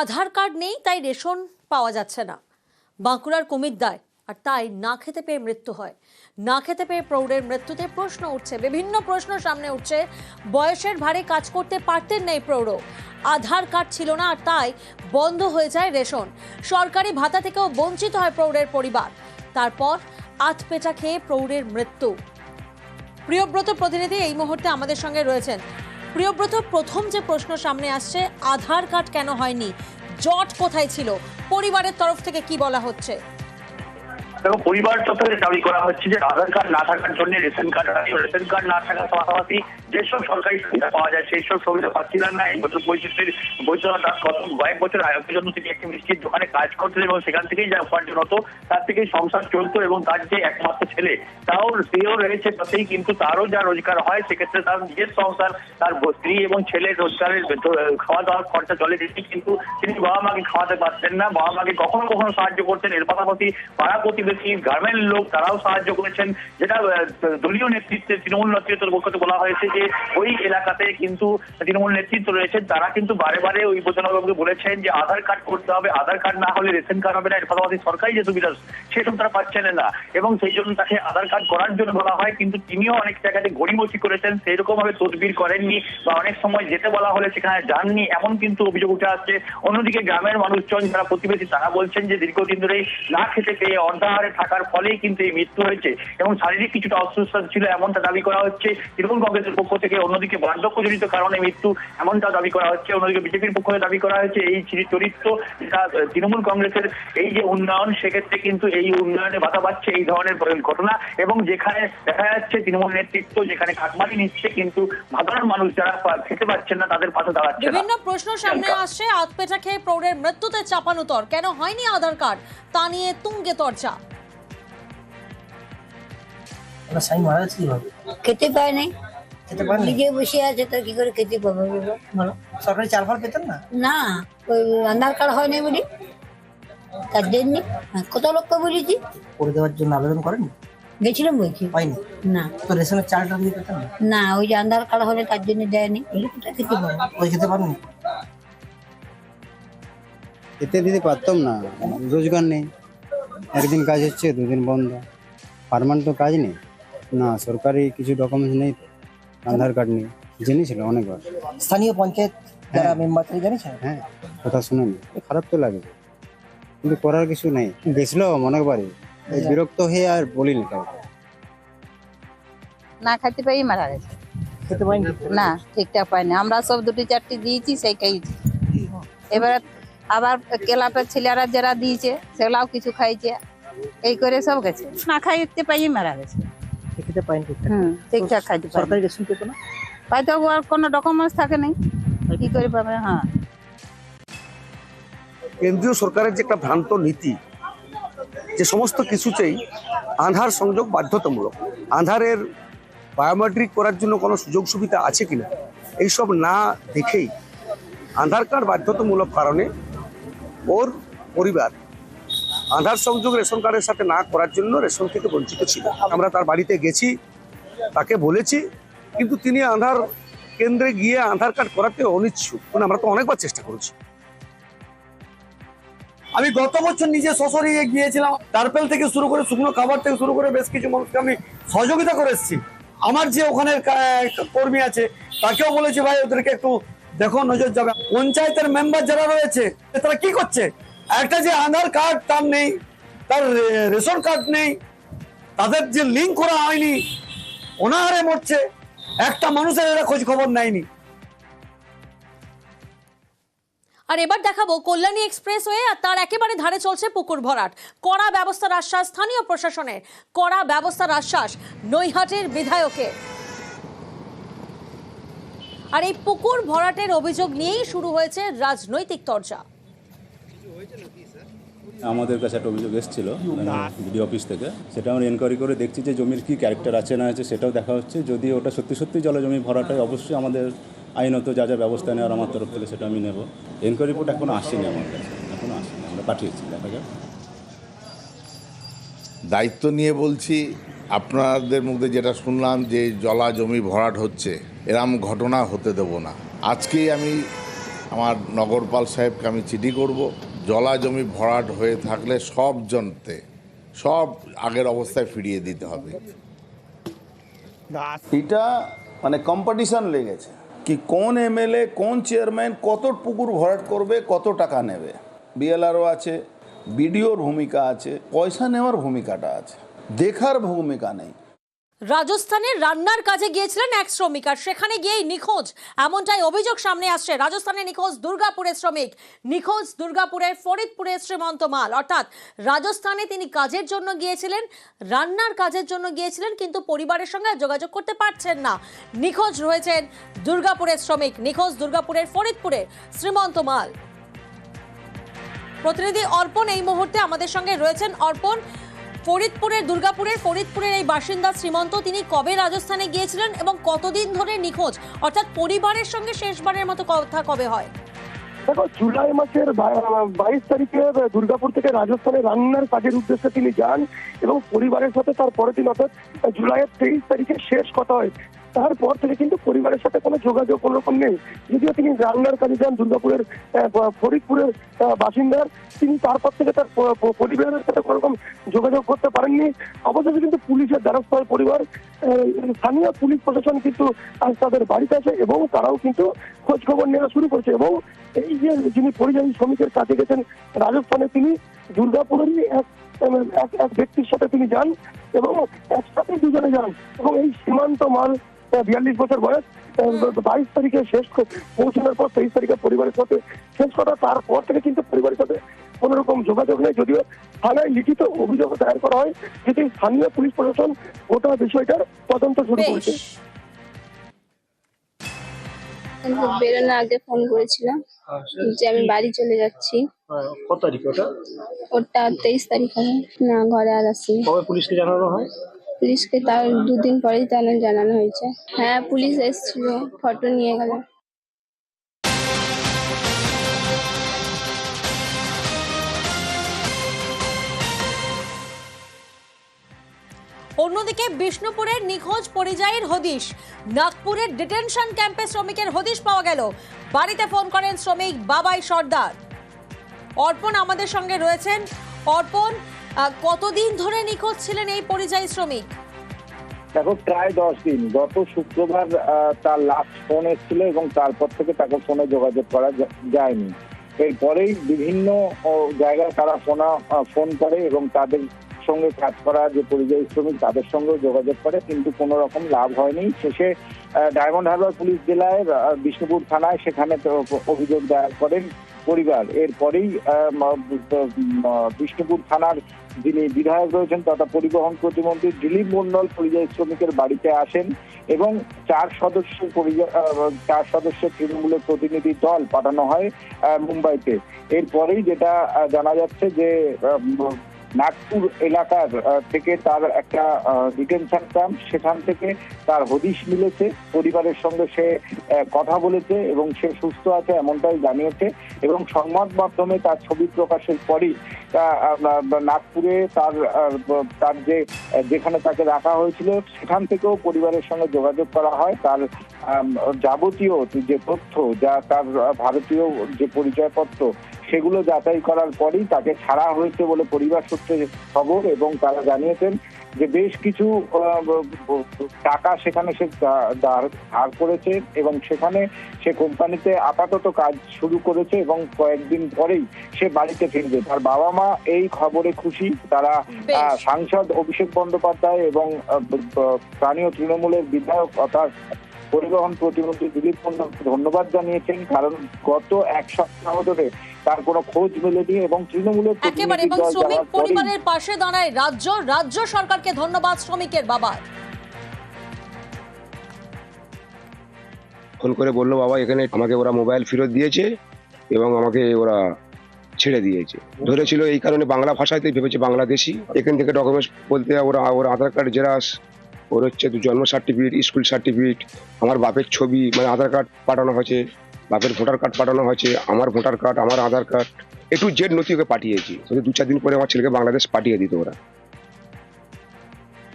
আধার card নেই, তাই ration পাওয়া যাচ্ছে না। বাঁকুড়ার কুমিরদায় আর তাই না খেতে পেয়ে মৃত্যু হয়। না খেতে পেয়ে প্রৌঢ়ের মৃত্যুতে প্রশ্ন উঠছে, বিভিন্ন প্রশ্ন সামনে উঠছে। বয়সের ভারে কাজ করতে পারতেন না এই প্রৌঢ়। আধার কার্ড ছিল না, আর তাই বন্ধ হয়ে যায় রেশন। সরকারি ভাতা থেকেও বঞ্চিত হয় প্রৌঢ়ের পরিবার। তারপর আতপেটা খেয়ে প্রৌঢ়ের মৃত্যু। প্রিয়ব্রত প্রতিনিধি এই মুহূর্তে আমাদের সঙ্গে রয়েছেন। প্রিয়ব্রত, প্রথম যে প্রশ্ন সামনে আসছে, আধার কার্ড কেন হয়নি? জট কোথায় ছিল? পরিবারের তরফ থেকে কি বলা হচ্ছে? এবং পরিবার তরফে দাবি করা হচ্ছে যে আধার কার্ড না থাকার জন্য রেশন কার্ড রেশন কার্ড না থাকার পাশাপাশি যেসব সরকারি সুবিধা পাওয়া যায় সেই সব সুবিধা পাচ্ছিলেন না এই বছর বৈচিত্রের বৈদ্যনাথ দাস গত কয়েক বছর আগের জন্য তিনি একটি মিষ্টির দোকানে কাজ করতেন এবং সেখান থেকেই যা উপার্জন হতো, তার থেকেই সংসার চলতো এবং তার যে একমাত্র ছেলে, তাও সেও রয়েছে তাতেই কিন্তু তারও যা রোজগার হয়, সেক্ষেত্রে তার নিজের সংসার, তার স্ত্রী এবং ছেলের রোজগারের খাওয়া দাওয়ার খরচা চলে যেতে কিন্তু তিনি বাবা মাকে খাওয়াতে পারতেন না। বাবা মাকে কখনো কখনো সাহায্য করতেন। এর পাশাপাশি পাড়া প্রতিবেশী গ্রামের লোক তারাও সাহায্য করেছেন। যেটা দলীয় নেতৃত্বে তৃণমূল নেতৃত্বের পক্ষ থেকে বলা হয়েছে যে, ওই এলাকাতে কিন্তু তৃণমূল নেতৃত্ব রয়েছেন, তারা কিন্তু বারে বারে ওই বোঝানোবাবুকে বলেছেন যে, আধার কার্ড করতে হবে, আধার কার্ড না হলে রেশন কার্ড হবে না, এর পাশাপাশি সরকারি যে সুবিধা, সেসব তারা পাচ্ছেন না। এবং সেই জন্য তাকে আধার কার্ড করার জন্য বলা হয়, কিন্তু তিনিও অনেক জায়গাতে গড়িমসি করেছেন সেই রকম ভাবে তদবির করেননি বা অনেক সময় যেতে বলা হলে সেখানে যাননি, এমন কিন্তু অভিযোগ উঠে আসছে। অন্যদিকে গ্রামের মানুষজন, যারা প্রতিবেশী, তারা বলছেন যে, দীর্ঘদিন ধরে না খেতে পেয়ে অর্ধাহারে থাকার ফলেই কিন্তু এই মৃত্যু হয়েছে এবং শারীরিক কিছুটা অসুস্থ ছিল এমনটা দাবি করা হচ্ছে। তৃণমূল কংগ্রেসের পক্ষ থেকে অন্যদিকে বার্ধক্যজনিত কারণে মৃত্যু এমনটা দাবি করা হচ্ছে। অন্যদিকে বিজেপির পক্ষ থেকে দাবি করা হয়েছে এই চরিত্র যেটা তৃণমূল কংগ্রেসের এই যে উন্নয়ন সেক্ষেত্রে কিন্তু এই উন্নয়নে বাধা পাচ্ছে এই ধরনের ঘটনা এবং যেখানে দেখা যাচ্ছে তৃণমূল নেতৃত্ব যেখানে খাটমাটি নিচ্ছে কিন্তু সাধারণ মানুষ যারা খেতে পাচ্ছেন না তাদের পাশে দাঁড়াচ্ছে বিভিন্ন প্রশ্ন সামনে আসছে আতপেটা খেয়ে প্রৌঢ়ের মৃত্যুতে চাপানুতর কেন হয়নি আধার কার্ড? তা নিয়ে তুঙ্গে চর্চা স্বামী মারা গেছে কীভাবে? খেতে পায় নাই। খেতে পারেনি নিজে বসে আছে তো কি করে খেতে পাবে বলো? সরকারি চাল ফাল পেতেন না? না ওই আধার কার্ড হয় নাই বলি। তার জন্য কত লোককে বলেছি? করে দেওয়ার জন্য আবেদন করেন গেছিলাম বলছি। পাইনি না। তো রেশনের চালটা দিয়ে পেতেন না? না ওই যে আধার কার্ড হলে তার জন্য দেয়নি। খেতে পাবে? ওই খেতে পারেনি খেতে দিতে পারতাম না রোজগার নেই। একদিন কাজ হচ্ছে দুদিন বন্ধ। পারমানেন্ট তো কাজ নেই। না সরকারি কিছু ডকুমেন্টস নেই তো। আধার কার্ড নেই। জেনেছিল অনেকবার। স্থানীয় পঞ্চায়েত যারা মেম্বার থেকে জানিয়েছেন? হ্যাঁ কথা শুনেনি। খারাপ তো লাগে। কিন্তু করার কিছু নেই। গেছিল অনেকবারই। এই বিরক্ত হয়ে আর বলিনি কাউকে। না খাইতে পাই মারা গেছে। খেতে পারেনি না ঠিকঠাক পাইনি। আমরা সব দুটি চারটি দিয়েছি সেই খাইছি এবারে আবার কেলাটা ছেলেরা যারা দিয়েছে সেগুলাও কিছু খাইছে। এই করে সব গেছে। না খাইতে পাই মারা গেছে। খেতে পারেনি ঠিকঠাক ঠিকঠাক খাইতে সরকারি রেশন পেতো না? হয়তো আর কোনো ডকুমেন্টস থাকে নাই। কি করে পাবে হ্যাঁ। কেন্দ্রীয় সরকারের যে একটা ভ্রান্ত নীতি যে সমস্ত কিছুতেই আধার সংযোগ বাধ্যতামূলক আধারের বায়োমেট্রিক করার জন্য কোনো সুযোগ সুবিধা আছে কিনা এইসব না দেখেই আধার কার্ড বাধ্যতামূলক কারণে ওর পরিবার আধার সংযোগ রেশন কার্ডের সাথে না করার জন্য রেশন থেকে বঞ্চিত ছিল। আমরা তার বাড়িতে গেছি, তাকে বলেছি, কিন্তু তিনি আধার কেন্দ্রে গিয়ে আধার কার্ড করাতে অনিচ্ছুক। মানে আমরা তো অনেকবার চেষ্টা করেছি। আমি গত বছর নিজে সশরীরে গিয়েছিলাম টার্পেল থেকে শুরু করে শুকনো খাবার থেকে শুরু করে বেশ কিছু মানুষকে আমি সহযোগিতা করে এসেছি। আমার যে ওখানে কর্মী আছে, তাকেও বলেছি, ভাই, ওদেরকে একটু দেখো, নজর যাবে। পঞ্চায়েতের মেম্বার যারা রয়েছে, তারা কি করছে? একটা যে আধার কার্ড তার নেই, তার রেশন কার্ড নেই, তাদের যে লিঙ্ক করা হয়নি, অনাহারে মরছে, একটা মানুষের এরা খোঁজ খবর নেয়নি। আর এবার দেখাবো কল্যাণী এক্সপ্রেস ওয়ে আর তার একেবারে ধারে চলছে পুকুর ভরাট। কড়া ব্যবস্থার আশ্বাস স্থানীয় প্রশাসনের। কড়া ব্যবস্থার আশ্বাস নৈহাটের বিধায়কের। আর এই পুকুর ভরাটের অভিযোগ নিয়েই শুরু হয়েছে রাজনৈতিক চর্চা আমাদের কাছে একটা অভিযোগ এসেছিল বিডি অফিস থেকে। সেটা আমরা এনকোয়ারি করে দেখছি যে জমির কি ক্যারেক্টার আছে, না আছে, সেটাও দেখা হচ্ছে। যদি ওটা সত্যি সত্যি জলজমি ভরাটাই অবশ্যই আমাদের আইনত যা যা ব্যবস্থা নেওয়ার আমার তরফ থেকে সেটা আমি নেব। এনকোয়ারি রিপোর্ট এখনও আসেনি আমার কাছে, এখনও আসেনি, আমরা পাঠিয়েছি, দেখা যাক। দায়িত্ব নিয়ে বলছি, আপনাদের মধ্যে যেটা শুনলাম যে জলা জমি ভরাট হচ্ছে, এরম ঘটনা হতে দেব না। আজকেই আমি আমার নগরপাল সাহেবকে আমি চিঠি করব। জলা জমি ভরাট হয়ে থাকলে সব জনতে সব আগের অবস্থায় ফিরিয়ে দিতে হবে। এটা মানে কম্পিটিশন লেগেছে। কি কোন এমএলএ কোন চেয়ারম্যান কত পুকুর ভরাট করবে কত টাকা নেবে? বিএলআরও আছে বিডিওর ভূমিকা আছে পয়সা নেওয়ার ভূমিকাটা আছে। দেখার ভূমিকা নেই। রাজস্থানে রান্নার কাজে গিয়েছিলেন এক শ্রমিক, আর সেখানে গিয়েই নিখোঁজ। এমনটাই অভিযোগ সামনে আসছে রাজস্থানে নিখোঁজ দুর্গাপুরের শ্রমিক। নিখোঁজ দুর্গাপুরের ফরিদপুরের শ্রীমন্ত মাল। অর্থাৎ রাজস্থানে তিনি কাজের জন্য গিয়েছিলেন, রান্নার কাজের জন্য গিয়েছিলেন, কিন্তু পরিবারের সঙ্গে যোগাযোগ করতে পারছেন না। নিখোঁজ রয়েছেন দুর্গাপুরের শ্রমিক, নিখোঁজ দুর্গাপুরের ফরিদপুরের শ্রীমন্ত মাল। প্রতিনিধি অর্পণ এই মুহূর্তে আমাদের সঙ্গে রয়েছেন। অর্পণ ফরিদপুরের, দুর্গাপুরের, ফরিদপুরের এই বাসিন্দা শ্রীমন্ত, তিনি কবে রাজস্থানে গিয়েছিলেন এবং কতদিন ধরে নিখোঁজ? অর্থাৎ পরিবারের সঙ্গে শেষবারের মতো কথা কবে হয়? দেখো, জুলাই মাসের বাইশ তারিখে দুর্গাপুর থেকে রাজস্থানে রান্নার কাজের উদ্দেশ্যে তিনি যান এবং পরিবারের সাথে তার পরের দিন, অর্থাৎ জুলাইয়ের তেইশ তারিখে শেষ কথা হয়। তারপর থেকে কিন্তু পরিবারের সাথে কোনো যোগাযোগ কোনো রকম নেই। যদিও তিনি রান্নার কাজে যান দুর্গাপুরের ফরিদপুরের বাসিন্দার, তিনি তারপর থেকে তার পরিবারের সাথে কোনো রকম যোগাযোগ করতে পারেননি। অবশেষে কিন্তু পুলিশের দ্বারস্থ পরিবার স্থানীয় পুলিশ প্রশাসন কিন্তু আজ তাদের বাড়িতে আছে এবং তারাও কিন্তু খোঁজ খবর নেওয়া শুরু করেছে এবং এই যে যিনি পরিযায়ী শ্রমিকের কাছে গেছেন রাজস্থানে তিনি দুর্গাপুরেরই এক- এক ব্যক্তির সাথে তিনি যান এবং একসাথে দুজনে যান এবং এই সীমান্ত মাল বিয়াল্লিশ বছর বয়স বাইশ তারিখে শেষ পৌঁছানোর পর তেইশ তারিখে পরিবারের সাথে শেষ কথা তারপর থেকে কিন্তু পরিবারের সাথে কোন রকম যোগাযোগ নেই। যদিও থানায় লিখিত অভিযোগ দায়ের করা হয় যেটি স্থানীয় পুলিশ প্রশাসন গোটা বিষয়টার তদন্ত শুরু করেছে। বেরোনোর আগে ফোন করেছিলাম যে আমি বাড়ি চলে যাচ্ছি। কত তারিখ ওটা? ওটা তেইশ তারিখ হবে না ঘরে আর কবে পুলিশকে জানানো হয়? পুলিশকে তার দুদিন পরেই জানা জানানো হয়েছে। হ্যাঁ পুলিশ এসেছিল, ফটো নিয়ে গেল। অন্যদিকে বিষ্ণুপুরের নিখোঁজ পরিযায়ীর হদিশ। নাগপুরের ডিটেনশন ক্যাম্পে শ্রমিকের হদিশ পাওয়া গেল। বাড়িতে ফোন করেন শ্রমিক বাবাই সর্দার। অর্পণ আমাদের সঙ্গে রয়েছেন। অর্পণ কতদিন ধরে নিখোঁজ ছিলেন এই পরিযায়ী শ্রমিক? দেখো, প্রায় দশ দিন। গত শুক্রবার তার লাস্ট ফোন এসেছিল এবং তারপর থেকে তাকে ফোনে যোগাযোগ করা যায়নি। এরপরেই বিভিন্ন জায়গায় তারা ফোনা ফোন করে এবং তাদের সঙ্গে কাজ করা যে পরিযায়ী শ্রমিক, তাদের সঙ্গেও যোগাযোগ করে, কিন্তু কোনো রকম লাভ হয়নি। শেষে ডায়মন্ড হারবার পুলিশ জেলায় বিষ্ণুপুর থানায় সেখানে অভিযোগ দায়ের করেন। পরিবার। এরপরেই বিষ্ণুপুর থানার যিনি বিধায়ক রয়েছেন, তথা পরিবহন প্রতিমন্ত্রী দিলীপ মন্ডল পরিযায়ী শ্রমিকের বাড়িতে আসেন এবং চার সদস্য চার সদস্য তৃণমূলের প্রতিনিধি দল পাঠানো হয় মুম্বাইতে। এরপরেই যেটা জানা যাচ্ছে যে নাগপুর এলাকার থেকে তার একটা ডিটেনশন ক্যাম্প, সেখান থেকে তার হদিশ মিলেছে, পরিবারের সঙ্গে সে কথা বলেছে এবং সে সুস্থ আছে এমনটাই জানিয়েছে এবং সংবাদ মাধ্যমে তার ছবি প্রকাশের পরই নাগপুরে তার তার যে যেখানে তাকে রাখা হয়েছিল, সেখান থেকেও পরিবারের সঙ্গে যোগাযোগ করা হয়। তার যাবতীয় যে তথ্য, যা তার ভারতীয় যে পরিচয়পত্র সেগুলো যাচাই করার পরেই তাকে ছাড়া হয়েছে বলে পরিবার সূত্রে খবর এবং তারা জানিয়েছেন যে বেশ কিছু টাকা সেখানে সে ধার করেছে এবং সেখানে সে কোম্পানিতে আপাতত কাজ শুরু করেছে এবং কয়েকদিন পরেই সে বাড়িতে ফিরবে। তার বাবা মা এই খবরে খুশি। তারা সাংসদ অভিষেক বন্দ্যোপাধ্যায় এবং স্থানীয় তৃণমূলের বিধায়ক অর্থাৎ পরিবহন প্রতিমন্ত্রী দিলীপ মন্ডলকে ধন্যবাদ জানিয়েছেন কারণ গত এক সপ্তাহ ধরে তার কোনো খোঁজ মেলেনি এবং তৃণমূলের একেবারে এবং শ্রমিক পরিবারের পাশে দাঁড়ায় রাজ্য রাজ্য সরকারকে ধন্যবাদ শ্রমিকের বাবার ফোন করে বলল বাবা এখানে আমাকে ওরা মোবাইল ফেরত দিয়েছে এবং আমাকে ওরা ছেড়ে দিয়েছে। ধরেছিল এই কারণে বাংলা ভাষাতে ভেবেছে বাংলাদেশি। এখান থেকে ডকুমেন্টস বলতে ওরা ওর আধার কার্ড জেরাস ওর হচ্ছে জন্ম সার্টিফিকেট স্কুল সার্টিফিকেট আমার বাপের ছবি মানে আধার কার্ড পাঠানো হয়েছে, বাপের ভোটার কার্ড পাঠানো হয়েছে, আমার ভোটার কার্ড আমার আধার কার্ড একটু জেড নথি ওকে পাঠিয়েছি। দু চার দিন পরে আমার ছেলেকে বাংলাদেশ পাঠিয়ে দিত ওরা।